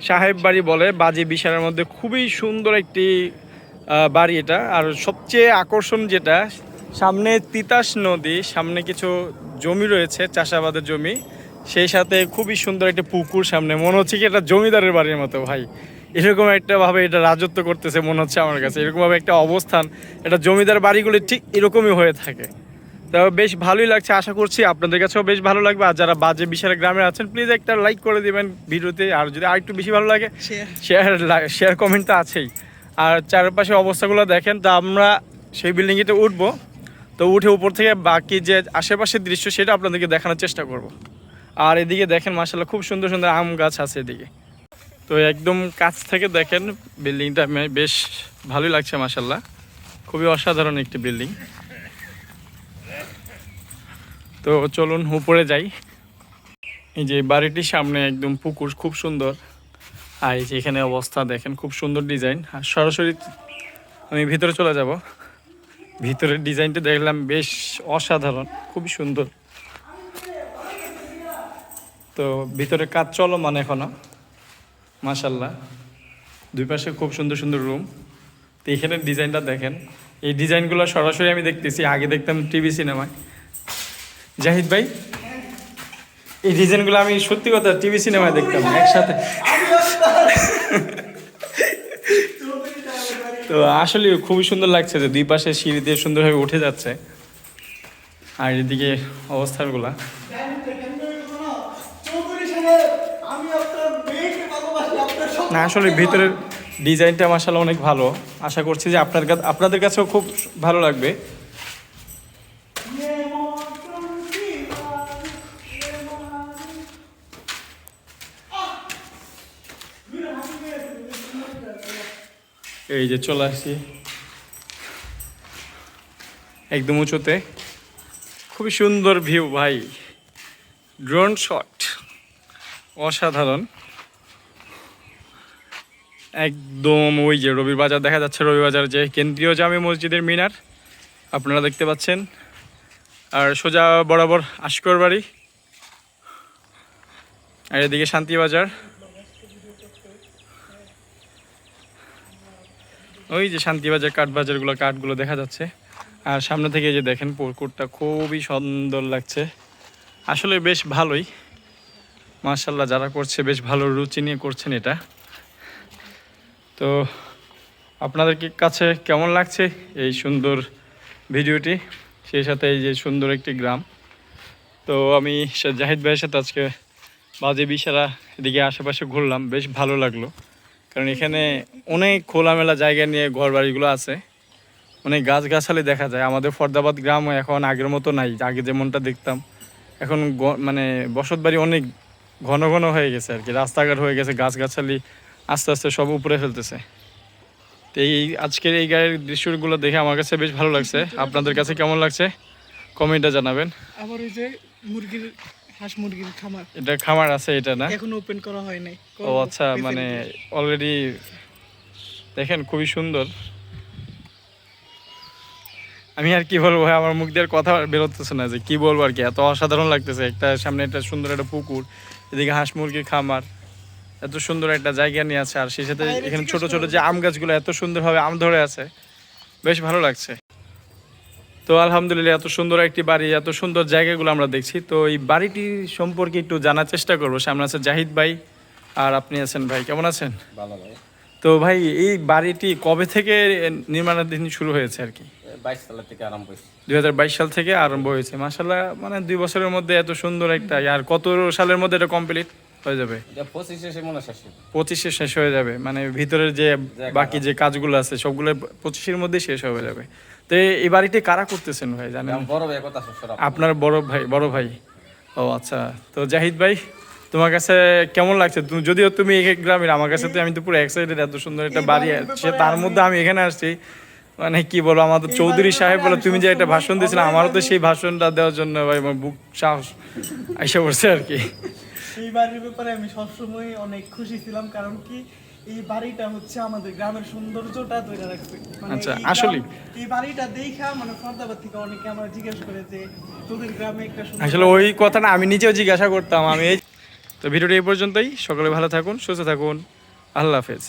সাহেব বাড়ি বলে, বাজি বিশালের মধ্যে খুবই সুন্দর একটি বাড়ি এটা। আর সবচেয়ে আকর্ষণ যেটা, সামনে তিতাস নদী, সামনে কিছু জমি রয়েছে, চাষাবাদের জমি। সেই সাথে খুবই সুন্দর একটা পুকুর সামনে। মনে হচ্ছে কি এটা জমিদারের বাড়ির মতো, ভাই। এরকম একটা ভাবে এটা রাজত্ব করতেছে মনে হচ্ছে আমার কাছে। এরকমভাবে একটা অবস্থান, এটা জমিদার বাড়িগুলি ঠিক এরকমই হয়ে থাকে। তো বেশ ভালোই লাগছে আশা করছি আপনাদের কাছেও বেশ ভালো লাগবে। আর যারা বাজে বিশাল গ্রামে আছেন প্লিজ একটা লাইক করে দিবেন ভিডিওতে। আর যদি আর একটু বেশি ভালো লাগে শেয়ার শেয়ার কমেন্ট তো আছেই। আর চারপাশে অবস্থাগুলো দেখেন তো আমরা সেই বিল্ডিংয়েতে উঠবো। তো উঠে উপর থেকে বাকি যে আশেপাশের দৃশ্য সেটা আপনাদেরকে দেখানোর চেষ্টা করব। আর এদিকে দেখেন মাসাল্লাহ খুব সুন্দর সুন্দর আম গাছ আছে এদিকে। তো একদম কাছ থেকে দেখেন বিল্ডিংটা বেশ ভালোই লাগছে মাসাল্লাহ খুবই অসাধারণ একটি বিল্ডিং তো চলুন উপরে যাই। এই যে বাড়িটির সামনে একদম পুকুর, খুব সুন্দর। আর এই যে এখানে অবস্থা দেখেন, খুব সুন্দর ডিজাইন। আর সরাসরি আমি ভিতরে চলে যাব। ভিতরের ডিজাইনটা দেখলাম বেশ অসাধারণ, খুবই সুন্দর। তো ভিতরে কাজ চলমান এখনও মাশাল্লাহ দুই পাশে খুব সুন্দর সুন্দর রুম। তো এখানে ডিজাইনটা দেখেন। এই ডিজাইনগুলো সরাসরি আমি দেখতেছি, আগে দেখতাম টিভি সিনেমায়। জাহিদ ভাই, এই ডিজাইনগুলো আমি সত্যি কথা টিভি সিনেমায় দেখতাম, একসাথে। তো আসলে খুবই সুন্দর লাগছে যে দুই পাশে সিঁড়ি দিয়ে সুন্দরভাবে উঠে যাচ্ছে। আর এদিকে অবস্থানগুলা না, আসলে ভিতরের ডিজাইনটা মাসাল অনেক ভালো। আশা করছি যে আপনার আপনাদের কাছেও খুব ভালো লাগবে। এই যে চলে আসছি। একদম উঁচুতে। খুবই সুন্দর ভিউ ভাই। ড্রোন শট অসাধারণ। একদম ওই যে রবির বাজার দেখা যাচ্ছে রবি বাজার যে কেন্দ্রীয় জামে মসজিদের মিনার। আপনারা দেখতে পাচ্ছেন। আর সোজা বরাবর আশকর বাড়ি আর এদিকে শান্তি ওই যে শান্তি বাজার কাঠ বাজারগুলো কাঠগুলো দেখা যাচ্ছে। আর সামনে থেকে যে দেখেন, পুকুরটা খুবই সুন্দর লাগছে। আসলে বেশ ভালোই। মার্শাল্লাহ যারা করছে বেশ ভালো রুচি নিয়ে করছেন এটা। তো আপনাদের কাছে কেমন লাগছে এই সুন্দর ভিডিওটি? সেই সাথে এই যে সুন্দর একটি গ্রাম। তো আমি জাহিদ ভাইয়ের সাথে আজকে বাজে বিশারা এদিকে আশেপাশে ঘুরলাম, বেশ ভালো লাগল। কারণ এখানে অনেক খোলামেলা জায়গা নিয়ে ঘর বাড়িগুলো আছে। অনেক গাছগাছালি দেখা যায়। আমাদের ফরদাবাদ গ্রাম এখন আগের মতো নাই, আগে যেমনটা দেখতাম। এখন মানে বসত বাড়ি অনেক ঘন ঘন হয়ে গেছে আর কি। রাস্তাঘাট হয়ে গেছে, গাছগাছালি আস্তে আস্তে সব উপরে ফেলতেছে। তো এই আজকের এই গায়ের দৃশ্যগুলো দেখে আমার কাছে বেশ ভালো লাগছে। আপনাদের কাছে কেমন লাগছে? কমেন্টটা জানাবেন। আবার ওই যে মুরগির হাঁস মুরগির খামার। এটা খামার আছে এটা না? এখনও ওপেন করা হয় নাই। ও আচ্ছা মানে অলরেডি দেখেন খুবই সুন্দর। আমি আর কি বলব আমার মুখ দিয়ে কথা বেরোতেছে না যে কি বলব আর কি এত অসাধারণ লাগতেছে। একটা সামনে একটা সুন্দর একটা পুকুর এদিকে হাঁস মুরগির খামার এত সুন্দর একটা জায়গা নিয়ে আছে। আর সেই সাথে এখানে ছোট ছোট যে আম গাছগুলো এত সুন্দরভাবে আম ধরে আছে। বেশ ভালো লাগছে। তো আলহামদুলিল্লাহ এত সুন্দর একটি বাড়ি এত সুন্দর জায়গাগুলো আমরা দেখছি। তো এই বাড়িটি সম্পর্কে একটু জানার চেষ্টা করব। সামনে আছে জাহিদ ভাই আর আপনি আছেন ভাই কেমন আছেন? ভালো ভাই। তো ভাই এই বাড়িটি কবে থেকে নির্মাণাধীন শুরু হয়েছে আর কি? বাইশ থেকে আরম্ভ হয়েছে। দুই সাল থেকে আরম্ভ হয়েছে। মাসাল্লাহ মানে দুই বছরের মধ্যে এত সুন্দর একটা আর কত সালের মধ্যে এটা কমপ্লিট হয়ে যাবে? পঁচিশে শেষ পঁচিশে শেষ হয়ে যাবে। মানে ভিতরের যে বাকি যে কাজগুলো আছে সবগুলো পঁচিশের মধ্যে শেষ হয়ে যাবে। তো এই- বাড়িটি কারা করতেছেন ভাই জানেন? বড় ভাই কথা আপনার বড় ভাই বড় ভাই। ও আচ্ছা। তো জাহিদ ভাই তোমার কাছে কেমন লাগছে? তুমি যদিও তুমি এক এক গ্রামের আমার কাছে তো আমি তো পুরো এক্সাইটেড এত সুন্দর একটা বাড়ি সে তার মধ্যে আমি এখানে আসছি। মানে কি বলব আমাদের চৌধুরী সাহেব বলে তুমি যে একটা ভাষণ দিয়েছিলে আমারও তো সেই ভাষণটা দেওয়ার জন্য ভাই আমার বুক সাহস আইসা পড়ছে আর কি। এই বাড়ির ব্যাপারে আমি সবসময় অনেক খুশি ছিলাম কারণ কি এই বাড়িটা হচ্ছে আমাদের গ্রামের সৌন্দর্যটা ধরে রাখছে। মানে আচ্ছা, আসলে এই বাড়িটা দেখা মানে ফরদাবাদ থেকে অনেকে আমার জিজ্ঞেস করে যে তোদের গ্রামে একটা আসলে ওই কথাটা আমি নিজেও জিজ্ঞাসা করতাম আমি এই তো ভিডিওটি এই পর্যন্তই। সকলে ভালো থাকুন সুস্থ থাকুন। আল্লাহ হাফেজ।